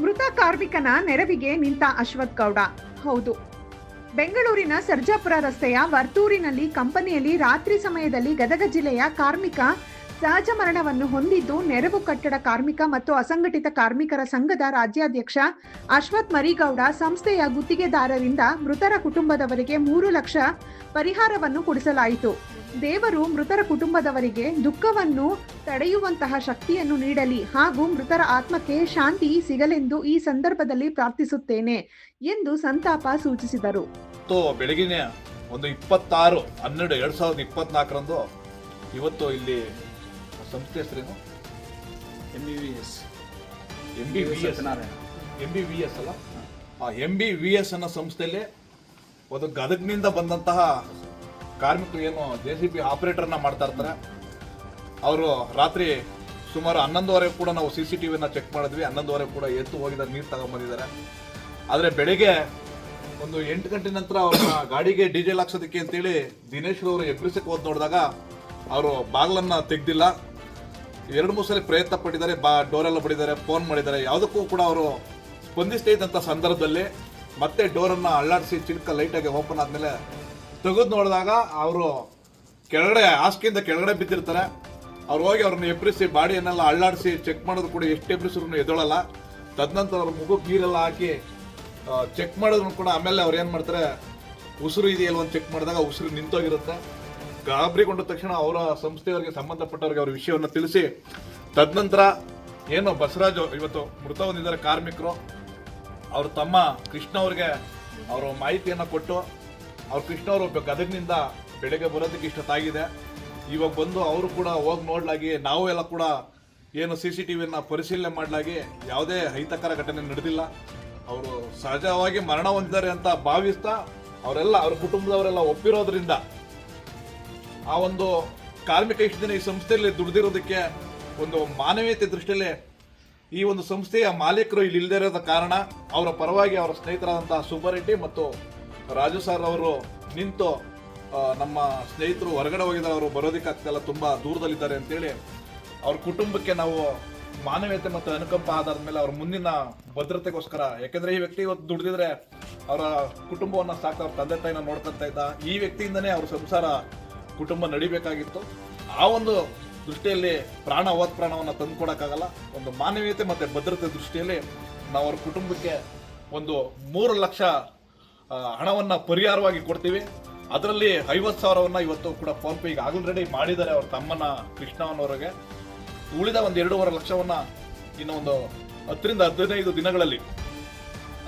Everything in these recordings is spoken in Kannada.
ಮೃತ ಕಾರ್ಮಿಕನ ನೆರವಿಗೆ ನಿಂತ ಅಶ್ವಥ್ ಗೌಡ. ಹೌದು. ಬೆಂಗಳೂರಿನ ಸರ್ಜಾಪುರ ರಸ್ತೆಯ ವರ್ತೂರಿನಲ್ಲಿ ಕಂಪನಿಯಲ್ಲಿ ರಾತ್ರಿ ಸಮಯದಲ್ಲಿ ಗದಗ ಜಿಲ್ಲೆಯ ಕಾರ್ಮಿಕ ಸಹಜ ಮರಣವನ್ನು ಹೊಂದಿದ್ದು ನೆರವು ಕಟ್ಟಡ ಕಾರ್ಮಿಕ ಮತ್ತು ಅಸಂಘಟಿತ ಕಾರ್ಮಿಕರ ಸಂಘದ ರಾಜ್ಯಾಧ್ಯಕ್ಷ ಅಶ್ವಥ್ ಮರಿಗೌಡ ಸಂಸ್ಥೆಯ ಗುತ್ತಿಗೆದಾರರಿಂದ ಮೃತರ ಕುಟುಂಬದವರಿಗೆ ಮೂರು ಲಕ್ಷ ಪರಿಹಾರವನ್ನು ಕೊಡಿಸಲಾಯಿತು. ದೇವರು ಮೃತರ ಕುಟುಂಬದವರಿಗೆ ದುಃಖವನ್ನು ತಡೆಯುವಂತಹ ಶಕ್ತಿಯನ್ನು ನೀಡಲಿ ಹಾಗೂ ಮೃತರ ಆತ್ಮಕ್ಕೆ ಶಾಂತಿ ಸಿಗಲೆಂದು ಈ ಸಂದರ್ಭದಲ್ಲಿ ಪ್ರಾರ್ಥಿಸುತ್ತೇನೆ ಎಂದು ಸಂತಾಪ ಸೂಚಿಸಿದರು. ಬೆಳಗಿನ ಒಂದು ಇಪ್ಪತ್ತಾರು, ಹನ್ನೆರಡು, ಎರಡು ಸಾವಿರದ ಇಪ್ಪತ್ನಾಲ್ಕರಂದು ಇವತ್ತು ಇಲ್ಲಿ ಸಂಸ್ಥೆ ಹೆಸರೇನು M B V S M B V S M B V S ಅಲ್ಲ ಆ ಎಂ ಬಿ ವಿ ಎಸ್ ಅನ್ನೋ ಸಂಸ್ಥೆಯಲ್ಲಿ ಒಂದು ಗದಗ್ನಿಂದ ಬಂದಂತಹ ಕಾರ್ಮಿಕರು ಏನು ಜೆ ಸಿ ಬಿ ಆಪರೇಟರ್ನ ಮಾಡ್ತಾ ಇರ್ತಾರೆ. ಅವರು ರಾತ್ರಿ ಸುಮಾರು ಹನ್ನೊಂದುವರೆ ಕೂಡ ನಾವು ಸಿ ಸಿ ಟಿ ವಿನ ಚೆಕ್ ಮಾಡಿದ್ವಿ. ಹನ್ನೊಂದುವರೆ ಕೂಡ ಎತ್ತು ಹೋಗಿದ ನೀರು ತಗೊಂಬಂದಿದ್ದಾರೆ ಆದರೆ ಬೆಳಿಗ್ಗೆ ಒಂದು ಎಂಟು ಗಂಟೆ ನಂತರ ಅವ್ರನ್ನ ಗಾಡಿಗೆ ಡೀಸೆಲ್ ಹಾಕ್ಸೋದಕ್ಕೆ ಅಂತೇಳಿ ದಿನೇಶ್ ಅವರು ಎಬ್ರಿಸಕ್ಕೆ ಹೋದ್ ನೋಡಿದಾಗ ಅವರು ಬಾಗಿಲನ್ನು ತೆಗ್ದಿಲ್ಲ. ಎರಡು ಮೂರು ಸಲ ಪ್ರಯತ್ನ ಪಟ್ಟಿದ್ದಾರೆ, ಬಾ ಡೋರೆಲ್ಲ ಬಡಿದ್ದಾರೆ ಫೋನ್ ಮಾಡಿದ್ದಾರೆ. ಯಾವುದಕ್ಕೂ ಕೂಡ ಅವರು ಸ್ಪಂದಿಸ್ತಾ ಇದ್ದಂಥ ಸಂದರ್ಭದಲ್ಲಿ ಮತ್ತೆ ಡೋರನ್ನು ಅಳ್ಳಾಡಿಸಿ ಚಿಲ್ಕ ಲೈಟಾಗಿ ಓಪನ್ ಆದಮೇಲೆ ತೆಗೆದು ನೋಡಿದಾಗ ಅವರು ಕೆಳಗಡೆ, ಹಾಸಿಗೆಯಿಂದ ಕೆಳಗಡೆ ಬಿದ್ದಿರ್ತಾರೆ. ಅವ್ರು ಹೋಗಿ ಅವ್ರನ್ನ ಎಬ್ರಿಸಿ, ಬಾಡಿಯನ್ನೆಲ್ಲ ಅಳ್ಳಾಡಿಸಿ ಚೆಕ್ ಮಾಡಿದ್ರು ಕೂಡ ಎಷ್ಟು ಎಬ್ರಿಸಿದ್ರು ಎದೊಳಲ್ಲ ತದನಂತರ ಅವ್ರ ಮುಖಕ್ಕೆ ನೀರೆಲ್ಲ ಹಾಕಿ ಚೆಕ್ ಮಾಡಿದ್ರು ಕೂಡ ಆಮೇಲೆ ಅವ್ರು ಏನು ಮಾಡ್ತಾರೆ, ಉಸಿರು ಇದೆಯಲ್ಲ ಒಂದು ಚೆಕ್ ಮಾಡಿದಾಗ ಉಸಿರು ನಿಂತೋಗಿರುತ್ತೆ. ಗಾಬರಿಗೊಂಡ ತಕ್ಷಣ ಅವರ ಸಂಸ್ಥೆಯವರಿಗೆ ಸಂಬಂಧಪಟ್ಟವರಿಗೆ ಅವರ ವಿಷಯವನ್ನು ತಿಳಿಸಿ, ತದನಂತರ ಏನು ಬಸವರಾಜ್ ಇವತ್ತು ಮೃತ ಹೊಂದಿದ್ದಾರೆ ಕಾರ್ಮಿಕರು, ಅವರು ತಮ್ಮ ಕೃಷ್ಣ ಅವ್ರಿಗೆ ಅವರು ಮಾಹಿತಿಯನ್ನು ಕೊಟ್ಟು, ಅವ್ರು ಕೃಷ್ಣ ಅವರು ಗದಗಿನಿಂದ ಬೆಳಗ್ಗೆ ಬರೋದಕ್ಕೆ ಇಷ್ಟೊತ್ತಾಗಿದೆ ಇವಾಗ ಬಂದು ಅವರು ಕೂಡ ಹೋಗಿ ನೋಡ್ಲಾಗಿ, ನಾವು ಎಲ್ಲ ಕೂಡ ಏನು ಸಿ ಸಿ ಟಿ ವಿಯನ್ನು ಪರಿಶೀಲನೆ ಮಾಡಲಾಗಿ ಯಾವುದೇ ಅಹಿತಕರ ಘಟನೆ ನಡೆದಿಲ್ಲ. ಅವರು ಸಹಜವಾಗಿ ಮರಣ ಹೊಂದಿದ್ದಾರೆ ಅಂತ ಭಾವಿಸ್ತಾ, ಅವರೆಲ್ಲ, ಅವ್ರ ಕುಟುಂಬದವರೆಲ್ಲ ಒಪ್ಪಿರೋದ್ರಿಂದ ಆ ಒಂದು ಕಾರ್ಮಿಕ ಇಷ್ಟು ದಿನ ಈ ಸಂಸ್ಥೆಯಲ್ಲಿ ದುಡ್ದಿರೋದಕ್ಕೆ ಒಂದು ಮಾನವೀಯತೆ ದೃಷ್ಟಿಯಲ್ಲಿ ಈ ಒಂದು ಸಂಸ್ಥೆಯ ಮಾಲೀಕರು ಇಲ್ಲಿ ಇಲ್ಲದೆ ಇರೋದ ಕಾರಣ ಅವರ ಪರವಾಗಿ ಅವರ ಸ್ನೇಹಿತರಾದಂತಹ ಸುಬ್ಬರೆಡ್ಡಿ ಮತ್ತು ರಾಜು ಸರ್ ಅವರು ನಿಂತು ನಮ್ಮ ಸ್ನೇಹಿತರು ಹೊರಗಡೆ ಹೋಗಿದ್ದಾರೆ. ಅವರು ಬರೋದಕ್ಕಾಗ್ತಿಲ್ಲ ತುಂಬ ದೂರದಲ್ಲಿದ್ದಾರೆ ಅಂತೇಳಿ ಅವ್ರ ಕುಟುಂಬಕ್ಕೆ ನಾವು ಮಾನವೀಯತೆ ಮತ್ತು ಅನುಕಂಪ ಆಧಾರದ ಮೇಲೆ ಅವ್ರ ಮುಂದಿನ ಭದ್ರತೆಗೋಸ್ಕರ, ಯಾಕೆಂದ್ರೆ ಈ ವ್ಯಕ್ತಿ ಇವತ್ತು ದುಡಿದಿದ್ರೆ ಅವರ ಕುಟುಂಬವನ್ನ ಸಾಕ ಅವ್ರ ತಂದೆ ತಾಯಿನ ನೋಡ್ಕೊಂತ ಇದ್ದ ಈ ವ್ಯಕ್ತಿಯಿಂದನೇ ಅವ್ರ ಸಂಸಾರ ಕುಟುಂಬ ನಡಿಬೇಕಾಗಿತ್ತು. ಆ ಒಂದು ದೃಷ್ಟಿಯಲ್ಲಿ ಪ್ರಾಣ ಅವತ್ ಪ್ರಾಣವನ್ನು ತಂದುಕೊಡಕ್ಕಾಗಲ್ಲ. ಒಂದು ಮಾನವೀಯತೆ ಮತ್ತು ಭದ್ರತೆ ದೃಷ್ಟಿಯಲ್ಲಿ ನಾವು ಅವ್ರ ಕುಟುಂಬಕ್ಕೆ ಒಂದು ಮೂರು ಲಕ್ಷ ಹಣವನ್ನು ಪರಿಹಾರವಾಗಿ ಕೊಡ್ತೀವಿ. ಅದರಲ್ಲಿ ಐವತ್ತು ಸಾವಿರವನ್ನು ಇವತ್ತು ಕೂಡ ಫೋನ್ಪೇ ಈಗ ಆಲ್ರೆಡಿ ಮಾಡಿದ್ದಾರೆ ಅವ್ರ ತಮ್ಮನ ಕೃಷ್ಣವನವರಿಗೆ ಉಳಿದ ಒಂದು ಎರಡೂವರೆ ಲಕ್ಷವನ್ನು ಇನ್ನು ಒಂದು ಹತ್ತರಿಂದ ಹದಿನೈದು ದಿನಗಳಲ್ಲಿ.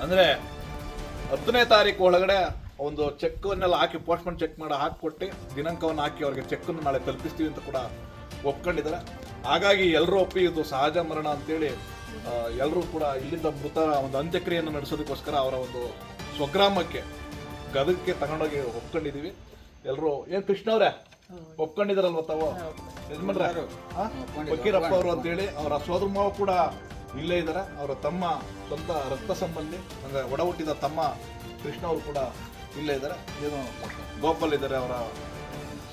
ಅಂದರೆ ಹತ್ತನೇ ತಾರೀಕು ಒಳಗಡೆ ಒಂದು ಚೆಕ್ ಅನ್ನೆಲ್ಲ ಹಾಕಿ ಪೋಸ್ಟ್ಮನ್ ಚೆಕ್ ಮಾಡಿ ಹಾಕಿಕೊಟ್ಟು. ದಿನಾಂಕವನ್ನು ಹಾಕಿ ಅವ್ರಿಗೆ ಚೆಕ್ ನಾಳೆ ತಲುಪಿಸ್ತೀವಿ ಅಂತ ಕೂಡ ಒಪ್ಕೊಂಡಿದ್ದಾರೆ. ಹಾಗಾಗಿ ಎಲ್ಲರೂ ಒಪ್ಪಿ ಇದು ಸಹಜ ಮರಣ ಅಂತೇಳಿ ಎಲ್ಲರೂ ಕೂಡ ಇಲ್ಲಿಂದ ಮೃತ ಒಂದು ಅಂತ್ಯಕ್ರಿಯೆಯನ್ನು ನಡೆಸೋದಕ್ಕೋಸ್ಕರ ಅವರ ಒಂದು ಸ್ವಗ್ರಾಮಕ್ಕೆ ಗದಗಕ್ಕೆ ತಗೊಂಡೋಗಿ ಒಪ್ಕೊಂಡಿದ್ದೀವಿ. ಎಲ್ಲರೂ ಏನ್ ಕೃಷ್ಣ ಅವರೇ? ಒಪ್ಕೊಂಡಿದಾರಲ್ವ ತಾವು? ಯಜಮಾನ್ರ? ಫಕೀರಪ್ಪ ಅವರು ಅಂತೇಳಿ ಅವರ ಸೋದರ ಮಾವ ಕೂಡ ಇಲ್ಲೇ ಇದ್ದಾರೆ. ಅವರ ತಮ್ಮ ಸ್ವಂತ ರಕ್ತ ಸಂಬಂಧಿ ಅಂದರೆ ಒಡ ಹುಟ್ಟಿದ ತಮ್ಮ ಕೃಷ್ಣ ಅವರು ಕೂಡ ಇಲ್ಲೇ ಇದ್ದಾರೆ. ಏನು ಗೋಪಾಲ್ ಇದ್ದಾರೆ ಅವರ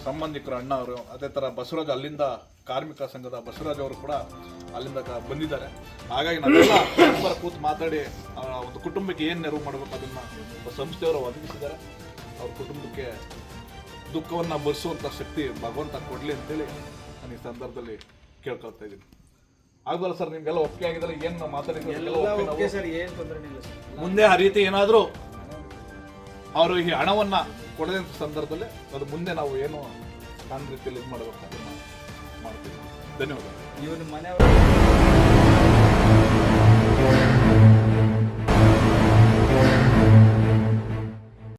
ಸಂಬಂಧಿಕರು ಅಣ್ಣ ಅವರು. ಅದೇ ಥರ ಬಸವರಾಜ್ ಅಲ್ಲಿಂದ ಕಾರ್ಮಿಕ ಸಂಘದ ಬಸವರಾಜ್ ಅವರು ಕೂಡ ಅಲ್ಲಿಂದ ಬಂದಿದ್ದಾರೆ. ಹಾಗಾಗಿ ನಾವೆಲ್ಲ ಪರಸ್ಪರ ಕೂತು ಮಾತಾಡಿ ಒಂದು ಕುಟುಂಬಕ್ಕೆ ಏನು ನೆರವು ಮಾಡಬೇಕು ಅದನ್ನು ಒಬ್ಬ ಸಂಸ್ಥೆಯವರು ಒದಗಿಸಿದ್ದಾರೆ. ಅವ್ರ ಕುಟುಂಬಕ್ಕೆ ದುಃಖವನ್ನು ಭರಿಸುವಂಥ ಶಕ್ತಿ ಭಗವಂತ ಕೊಡಲಿ ಅಂತೇಳಿ ನಾನು ಈ ಸಂದರ್ಭದಲ್ಲಿ ಕೇಳ್ಕೊಳ್ತಾ ಇದ್ದೀನಿ. ಆಗಲ್ಲ ಸರ್ ನಿಮ್ಗೆಲ್ಲ ಒಪ್ಪಿಗೆ ಆಗಿದ್ರೆ ಏನು ಮಾತಾಡಿದ್ರೆ ಮುಂದೆ ಆ ರೀತಿ ಏನಾದರೂ ಅವರು ಈ ಹಣವನ್ನ ಕೊಡದ ಸಂದರ್ಭದಲ್ಲಿ ಅದು ಮುಂದೆ ನಾವು ಏನು ಕಾನ್ ರೀತಿಯಲ್ಲಿ ಇದು ಮಾಡಬೇಕು ಮಾಡ್ತೀವಿ. ಧನ್ಯವಾದ ಇವನು ಮನೆಯವರು